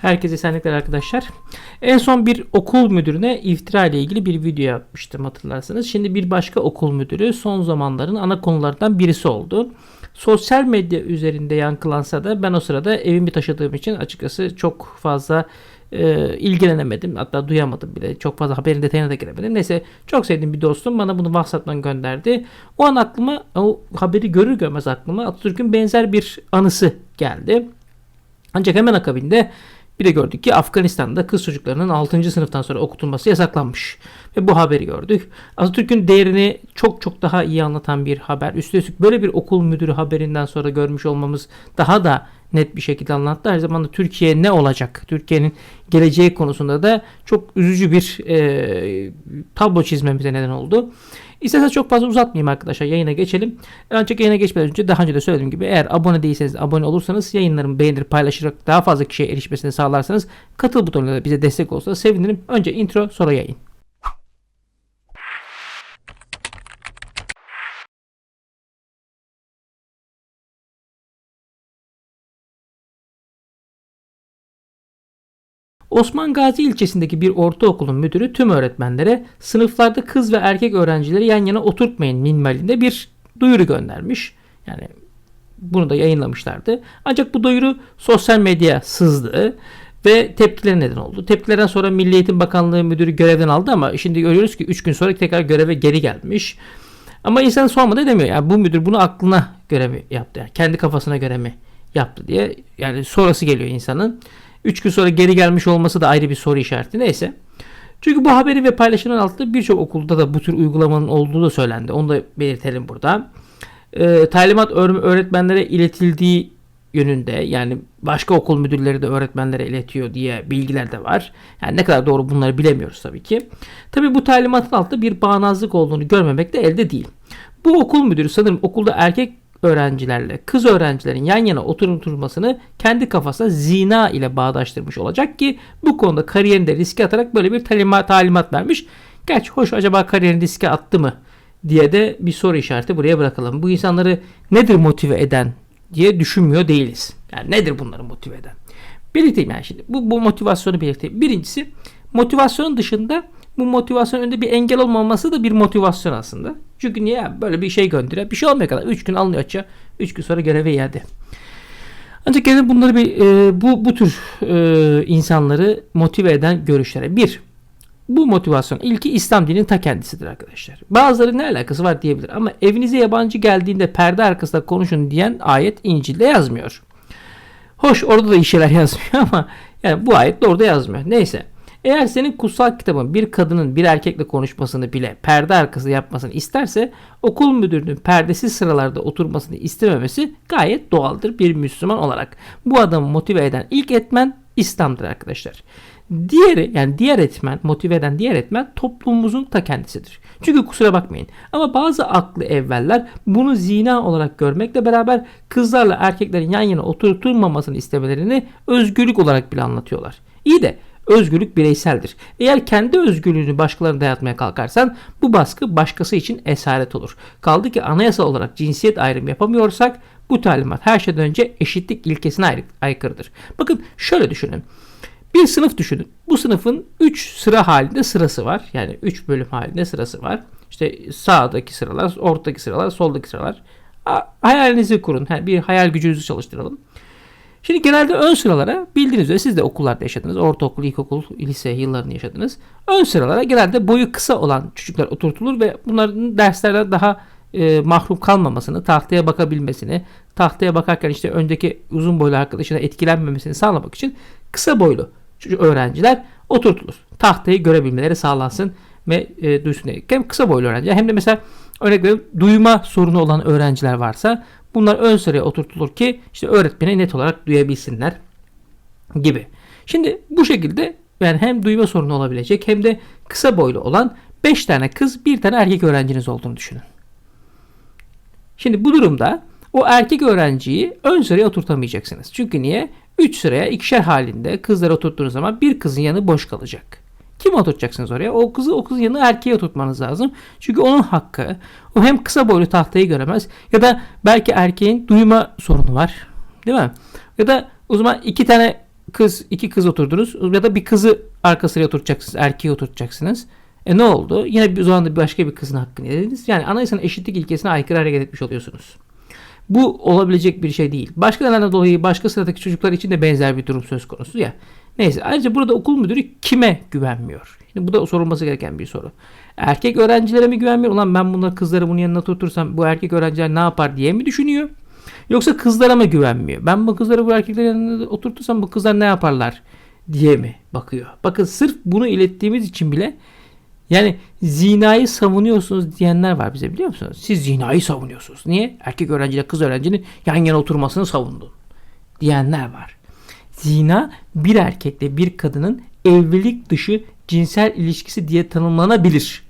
Herkese esenlikler arkadaşlar. En son bir okul müdürüne iftira ile ilgili bir video yapmıştım hatırlarsanız. Şimdi bir başka okul müdürü son zamanların ana konulardan birisi oldu. Sosyal medya üzerinde yankılansa da ben o sırada evimi taşıdığım için açıkçası çok fazla e, ilgilenemedim. Hatta duyamadım bile. Çok fazla haberin detayına da giremedim. Neyse çok sevdiğim bir dostum bana bunu WhatsApp'tan gönderdi. O an aklıma o haberi görür görmez aklıma Atatürk'ün benzer bir anısı geldi. Ancak hemen akabinde bir de gördük ki Afganistan'da kız çocuklarının 6. sınıftan sonra okutulması yasaklanmış. Ve bu haberi gördük. Atatürk'ün değerini çok çok daha iyi anlatan bir haber. Üstelik böyle bir okul müdürü haberinden sonra görmüş olmamız daha da net bir şekilde anlattı. Aynı zamanda Türkiye ne olacak? Türkiye'nin geleceği konusunda da çok üzücü bir e, tablo çizmemize neden oldu. İsterseniz çok fazla uzatmayayım arkadaşlar. Yayına geçelim. Ancak yayına geçmeden önce daha önce de söylediğim gibi eğer abone değilseniz abone olursanız yayınlarımı beğenir paylaşarak daha fazla kişiye erişmesini sağlarsanız katıl butonuna da bize destek olsa sevinirim. Önce intro sonra yayın. Osman Gazi ilçesindeki bir ortaokulun müdürü tüm öğretmenlere sınıflarda kız ve erkek öğrencileri yan yana oturtmayın minvalinde bir duyuru göndermiş. Yani bunu da yayınlamışlardı. Ancak bu duyuru sosyal medya sızdı ve tepkiler neden oldu. Tepkilerden sonra Milli Eğitim Bakanlığı müdürü görevden aldı ama şimdi görüyoruz ki 3 gün sonra tekrar göreve geri gelmiş. Ama insan sormadı demiyor. Yani bu müdür bunu aklına göre mi yaptı? Yani kendi kafasına göre mi yaptı diye. Yani sonrası geliyor insanın. 3 gün sonra geri gelmiş olması da ayrı bir soru işareti. Neyse. Çünkü bu haberi ve paylaşılan altında birçok okulda da bu tür uygulamanın olduğu da söylendi. Onu da belirtelim burada. E, talimat öğretmenlere iletildiği yönünde yani başka okul müdürleri de öğretmenlere iletiyor diye bilgiler de var. Yani ne kadar doğru bunları bilemiyoruz tabii ki. Tabii bu talimatın altında bir bağnazlık olduğunu görmemek de elde değil. Bu okul müdürü sanırım okulda erkek öğrencilerle kız öğrencilerin yan yana oturtulmasını kendi kafasına zina ile bağdaştırmış olacak ki bu konuda kariyerini de riske atarak böyle bir talimat, talimat vermiş. Gerçi hoş acaba kariyerini riske attı mı diye de bir soru işareti buraya bırakalım. Bu insanları nedir motive eden diye düşünmüyor değiliz. Yani nedir bunları motive eden? Belirteyim yani şimdi. Bu, bu motivasyonu belirteyim. Birincisi motivasyonun dışında bu motivasyon önünde bir engel olmaması da bir motivasyon aslında. Çünkü niye böyle bir şey gönderiyor? Bir şey olmuyor kadar. 3 gün alınıyor açığa. 3 gün sonra göreve iade. Ancak gelin bunları bir e, bu bu tür e, insanları motive eden görüşlere. Bir, bu motivasyon ilki İslam dininin ta kendisidir arkadaşlar. Bazıları ne alakası var diyebilir ama evinize yabancı geldiğinde perde arkasında konuşun diyen ayet İncil'de yazmıyor. Hoş orada da iyi şeyler yazmıyor ama yani bu ayet de orada yazmıyor. Neyse. Eğer senin kutsal kitabın bir kadının bir erkekle konuşmasını bile perde arkası yapmasını isterse okul müdürünün perdesiz sıralarda oturmasını istememesi gayet doğaldır bir Müslüman olarak. Bu adamı motive eden ilk etmen İslam'dır arkadaşlar. Diğeri yani diğer etmen, motive eden diğer etmen toplumumuzun ta kendisidir. Çünkü kusura bakmayın ama bazı aklı evveller bunu zina olarak görmekle beraber kızlarla erkeklerin yan yana oturtulmamasını istemelerini özgürlük olarak bile anlatıyorlar. İyi de Özgürlük bireyseldir. Eğer kendi özgürlüğünü başkalarına dayatmaya kalkarsan bu baskı başkası için esaret olur. Kaldı ki anayasal olarak cinsiyet ayrımı yapamıyorsak bu talimat her şeyden önce eşitlik ilkesine aykırı, aykırıdır. Bakın şöyle düşünün. Bir sınıf düşünün. Bu sınıfın 3 sıra halinde sırası var. Yani 3 bölüm halinde sırası var. İşte sağdaki sıralar, ortadaki sıralar, soldaki sıralar. Hayalinizi kurun. Bir hayal gücünüzü çalıştıralım. Şimdi genelde ön sıralara bildiğiniz üzere siz de okullarda yaşadınız. Ortaokul, ilkokul, lise yıllarını yaşadınız. Ön sıralara genelde boyu kısa olan çocuklar oturtulur ve bunların derslerden daha e, mahrum kalmamasını, tahtaya bakabilmesini, tahtaya bakarken işte öndeki uzun boylu arkadaşına etkilenmemesini sağlamak için kısa boylu çocuk öğrenciler oturtulur. Tahtayı görebilmeleri sağlansın ve e, duysun. Hem kısa boylu öğrenciler hem de mesela örnek veriyorum duyma sorunu olan öğrenciler varsa Bunlar ön sıraya oturtulur ki işte öğretmeni net olarak duyabilsinler gibi. Şimdi bu şekilde yani hem duyma sorunu olabilecek hem de kısa boylu olan 5 tane kız bir tane erkek öğrenciniz olduğunu düşünün. Şimdi bu durumda o erkek öğrenciyi ön sıraya oturtamayacaksınız. Çünkü niye? 3 sıraya ikişer halinde kızları oturttuğunuz zaman bir kızın yanı boş kalacak. Kim oturtacaksınız oraya? O kızı o kızın yanına erkeğe oturtmanız lazım. Çünkü onun hakkı. O hem kısa boylu tahtayı göremez ya da belki erkeğin duyma sorunu var. Değil mi? Ya da o zaman iki tane kız iki kız oturdunuz ya da bir kızı arka sıraya oturtacaksınız. Erkeği oturtacaksınız. E ne oldu? Yine bir zaman da başka bir kızın hakkını yediniz. Yani anayasanın eşitlik ilkesine aykırı hareket etmiş oluyorsunuz. Bu olabilecek bir şey değil. Başka nedenlerden dolayı başka sıradaki çocuklar için de benzer bir durum söz konusu ya. Neyse ayrıca burada okul müdürü kime güvenmiyor? Şimdi bu da sorulması gereken bir soru. Erkek öğrencilere mi güvenmiyor? Ulan ben bunları kızları bunun yanına oturtursam bu erkek öğrenciler ne yapar diye mi düşünüyor? Yoksa kızlara mı güvenmiyor? Ben bu kızları bu erkeklerin yanına oturtursam bu kızlar ne yaparlar diye mi bakıyor? Bakın sırf bunu ilettiğimiz için bile yani zinayı savunuyorsunuz diyenler var bize biliyor musunuz? Siz zinayı savunuyorsunuz. Niye? Erkek öğrenciyle kız öğrencinin yan yana oturmasını savundun diyenler var. Zina bir erkekle bir kadının evlilik dışı cinsel ilişkisi diye tanımlanabilir.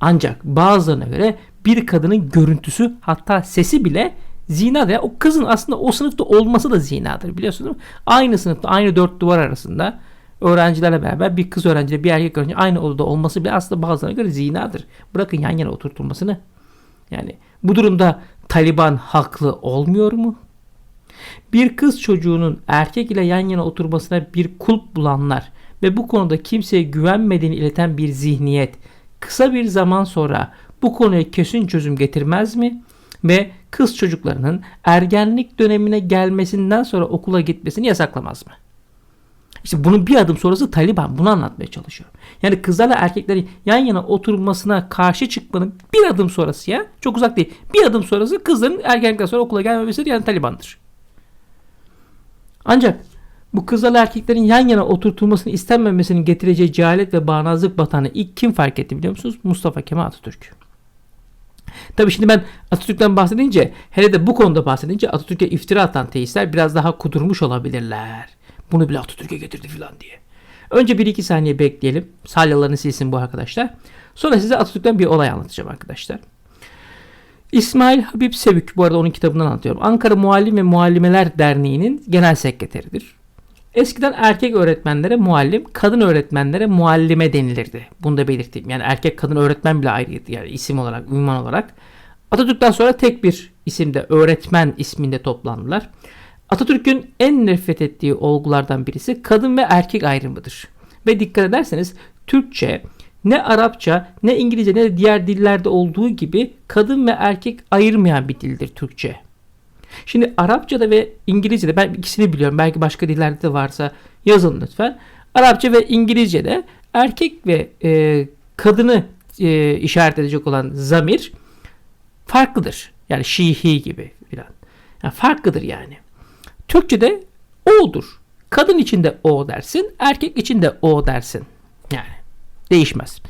Ancak bazılarına göre bir kadının görüntüsü hatta sesi bile zinadır. Yani o kızın aslında o sınıfta olması da zinadır biliyorsunuz? Aynı sınıfta aynı dört duvar arasında öğrencilerle beraber bir kız öğrenciyle bir erkek öğrenci aynı odada olması bile aslında bazılarına göre zinadır. Bırakın yan yana oturtulmasını. Yani bu durumda Taliban haklı olmuyor mu? Bir kız çocuğunun erkek ile yan yana oturmasına bir kulp bulanlar ve bu konuda kimseye güvenmediğini ileten bir zihniyet kısa bir zaman sonra bu konuya kesin çözüm getirmez mi? Ve kız çocuklarının ergenlik dönemine gelmesinden sonra okula gitmesini yasaklamaz mı? İşte bunun bir adım sonrası Taliban bunu anlatmaya çalışıyor. Yani kızlarla erkeklerin yan yana oturmasına karşı çıkmanın bir adım sonrası ya çok uzak değil. Bir adım sonrası kızların ergenlikten sonra okula gelmemesidir yani Taliban'dır. Ancak bu kızlarla erkeklerin yan yana oturtulmasını istenmemesinin getireceği cehalet ve bağnazlık batağını ilk kim fark etti biliyor musunuz? Mustafa Kemal Atatürk. Tabi şimdi ben Atatürk'ten bahsedince hele de bu konuda bahsedince Atatürk'e iftira atan teistler biraz daha kudurmuş olabilirler. Bunu bile Atatürk'e getirdi filan diye. Önce bir iki saniye bekleyelim. Salyalarını silsin bu arkadaşlar. Sonra size Atatürk'ten bir olay anlatacağım arkadaşlar. İsmail Habib Sevük bu arada onun kitabından anlatıyorum. Ankara Muallim ve Muallimeler Derneği'nin genel sekreteridir. Eskiden erkek öğretmenlere muallim, kadın öğretmenlere muallime denilirdi. Bunu da belirteyim. Yani erkek kadın öğretmen bile ayrıydı yani isim olarak, ünvan olarak. Atatürk'ten sonra tek bir isimde öğretmen isminde toplandılar. Atatürk'ün en nefret ettiği olgulardan birisi kadın ve erkek ayrımıdır. Ve dikkat ederseniz Türkçe ne Arapça ne İngilizce ne de diğer dillerde olduğu gibi kadın ve erkek ayırmayan bir dildir Türkçe. Şimdi Arapçada ve İngilizce'de ben ikisini biliyorum. Belki başka dillerde de varsa yazın lütfen. Arapça ve İngilizce'de erkek ve e, kadını e, işaret edecek olan zamir farklıdır. Yani şihi gibi filan. Yani farklıdır yani. Türkçe'de o'dur. Kadın için de o dersin, erkek için de o dersin. Yani değişmez.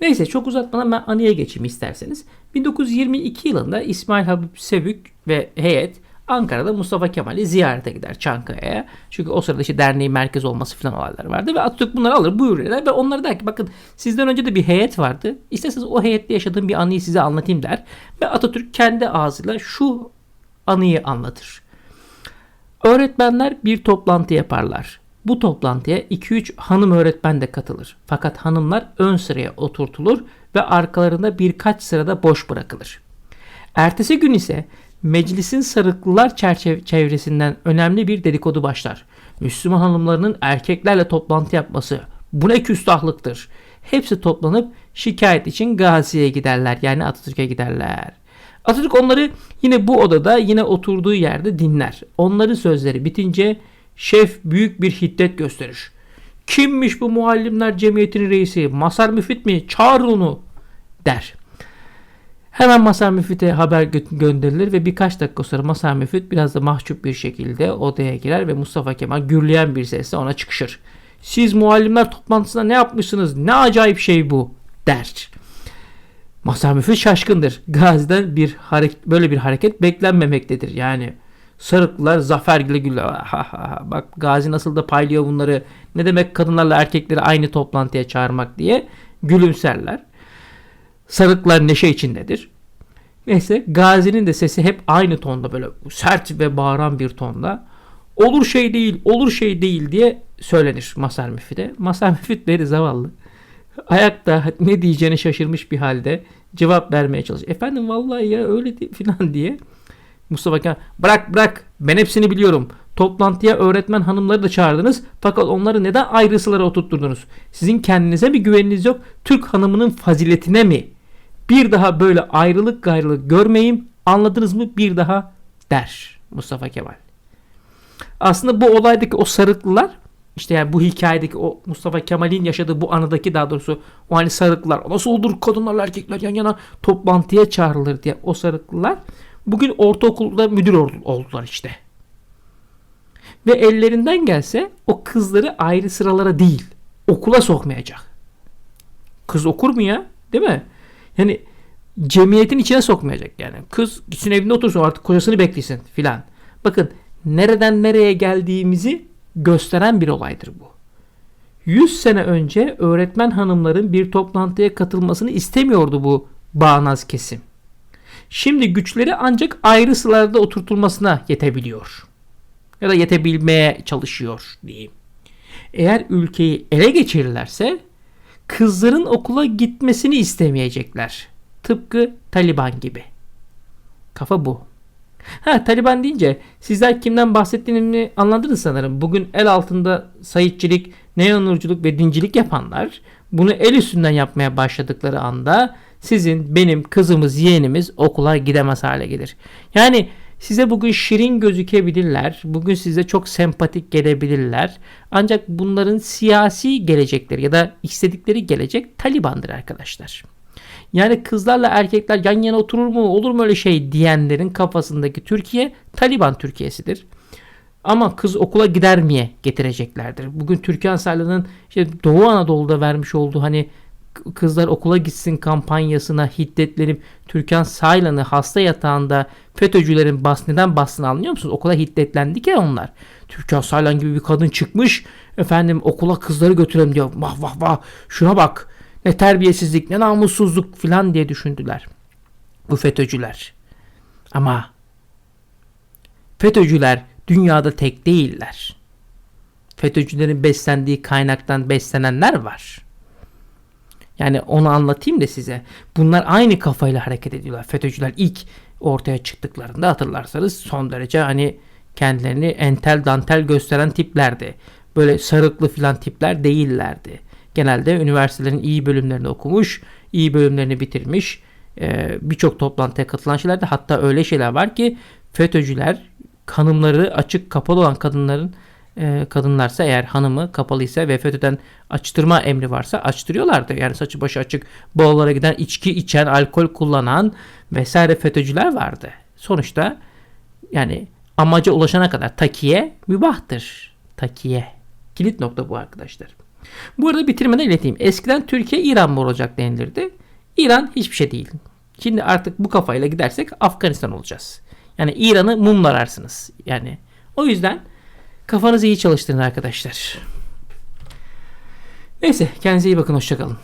Neyse çok uzatmadan ben anıya geçeyim isterseniz. 1922 yılında İsmail Habib Sevük ve heyet Ankara'da Mustafa Kemal'i ziyarete gider Çankaya'ya. Çünkü o sırada işte derneğin merkez olması falan olaylar vardı. Ve Atatürk bunları alır buyur der ve onlara der ki bakın sizden önce de bir heyet vardı. İsterseniz o heyette yaşadığım bir anıyı size anlatayım der. Ve Atatürk kendi ağzıyla şu anıyı anlatır. Öğretmenler bir toplantı yaparlar. Bu toplantıya 2-3 hanım öğretmen de katılır. Fakat hanımlar ön sıraya oturtulur ve arkalarında birkaç sırada boş bırakılır. Ertesi gün ise meclisin sarıklılar çevresinden önemli bir dedikodu başlar. Müslüman hanımlarının erkeklerle toplantı yapması bu ne küstahlıktır. Hepsi toplanıp şikayet için Gazi'ye giderler yani Atatürk'e giderler. Atatürk onları yine bu odada yine oturduğu yerde dinler. Onların sözleri bitince şef büyük bir hiddet gösterir. Kimmiş bu muallimler cemiyetinin reisi? Masar Müfit mi? Çağır onu der. Hemen Masar Müfit'e haber gö- gönderilir ve birkaç dakika sonra Masar Müfit biraz da mahcup bir şekilde odaya girer ve Mustafa Kemal gürleyen bir sesle ona çıkışır. Siz muallimler toplantısında ne yapmışsınız? Ne acayip şey bu der. Masar Müfit şaşkındır. Gazi'den bir hareket, böyle bir hareket beklenmemektedir. Yani Sarıklılar zafer güle. Ha, ha. Bak Gazi nasıl da paylıyor bunları. Ne demek kadınlarla erkekleri aynı toplantıya çağırmak diye gülümserler. Sarıklar neşe içindedir. Neyse Gazi'nin de sesi hep aynı tonda böyle sert ve bağıran bir tonda. Olur şey değil, olur şey değil diye söylenir Masar Müfit'e. Masar Müfit de zavallı. Ayakta ne diyeceğini şaşırmış bir halde cevap vermeye çalışıyor. Efendim vallahi ya öyle değil filan diye. Mustafa Kemal bırak bırak ben hepsini biliyorum. Toplantıya öğretmen hanımları da çağırdınız. Fakat onları neden ayrı sıralara oturtturdunuz? Sizin kendinize mi güveniniz yok? Türk hanımının faziletine mi? Bir daha böyle ayrılık gayrılık görmeyeyim. Anladınız mı? Bir daha der Mustafa Kemal. Aslında bu olaydaki o sarıklılar işte yani bu hikayedeki o Mustafa Kemal'in yaşadığı bu anıdaki daha doğrusu o hani sarıklılar nasıl olur kadınlarla erkekler yan yana toplantıya çağrılır diye o sarıklılar bugün ortaokulda müdür ol- oldular işte. Ve ellerinden gelse o kızları ayrı sıralara değil okula sokmayacak. Kız okur mu ya? Değil mi? Yani cemiyetin içine sokmayacak yani. Kız gitsin evinde otursun artık kocasını beklesin filan. Bakın nereden nereye geldiğimizi gösteren bir olaydır bu. 100 sene önce öğretmen hanımların bir toplantıya katılmasını istemiyordu bu bağnaz kesim. Şimdi güçleri ancak ayrı sıralarda oturtulmasına yetebiliyor. Ya da yetebilmeye çalışıyor diyeyim. Eğer ülkeyi ele geçirirlerse kızların okula gitmesini istemeyecekler. Tıpkı Taliban gibi. Kafa bu. Ha Taliban deyince sizler kimden bahsettiğimi anladınız sanırım. Bugün el altında sayitçilik, neonurculuk ve dincilik yapanlar bunu el üstünden yapmaya başladıkları anda sizin, benim, kızımız, yeğenimiz okula gidemez hale gelir. Yani size bugün şirin gözükebilirler. Bugün size çok sempatik gelebilirler. Ancak bunların siyasi gelecekleri ya da istedikleri gelecek Taliban'dır arkadaşlar. Yani kızlarla erkekler yan yana oturur mu olur mu öyle şey diyenlerin kafasındaki Türkiye Taliban Türkiye'sidir. Ama kız okula gider miye getireceklerdir. Bugün Türkan Saylan'ın işte Doğu Anadolu'da vermiş olduğu hani kızlar okula gitsin kampanyasına hiddetlenip Türkan Saylan'ı hasta yatağında FETÖ'cülerin bas neden bastığını anlıyor musunuz? Okula hiddetlendik ya onlar. Türkan Saylan gibi bir kadın çıkmış efendim okula kızları götürelim diyor. Vah vah vah şuna bak ne terbiyesizlik ne namussuzluk filan diye düşündüler. Bu FETÖ'cüler. Ama FETÖ'cüler dünyada tek değiller. FETÖ'cülerin beslendiği kaynaktan beslenenler var. Yani onu anlatayım da size. Bunlar aynı kafayla hareket ediyorlar. FETÖ'cüler ilk ortaya çıktıklarında hatırlarsanız son derece hani kendilerini entel dantel gösteren tiplerdi. Böyle sarıklı filan tipler değillerdi. Genelde üniversitelerin iyi bölümlerini okumuş, iyi bölümlerini bitirmiş, e, birçok toplantıya katılan şeylerdi. Hatta öyle şeyler var ki FETÖ'cüler hanımları açık kapalı olan kadınların e, kadınlarsa eğer hanımı kapalıysa ve FETÖ'den açtırma emri varsa açtırıyorlardı. Yani saçı başı açık boğalara giden içki içen, alkol kullanan vesaire FETÖ'cüler vardı. Sonuçta yani amaca ulaşana kadar takiye mübahtır. Takiye. Kilit nokta bu arkadaşlar. Bu arada bitirmeden ileteyim. Eskiden Türkiye İran mı olacak denilirdi. İran hiçbir şey değil. Şimdi artık bu kafayla gidersek Afganistan olacağız. Yani İran'ı mumlararsınız. Yani o yüzden kafanızı iyi çalıştırın arkadaşlar. Neyse kendinize iyi bakın hoşçakalın.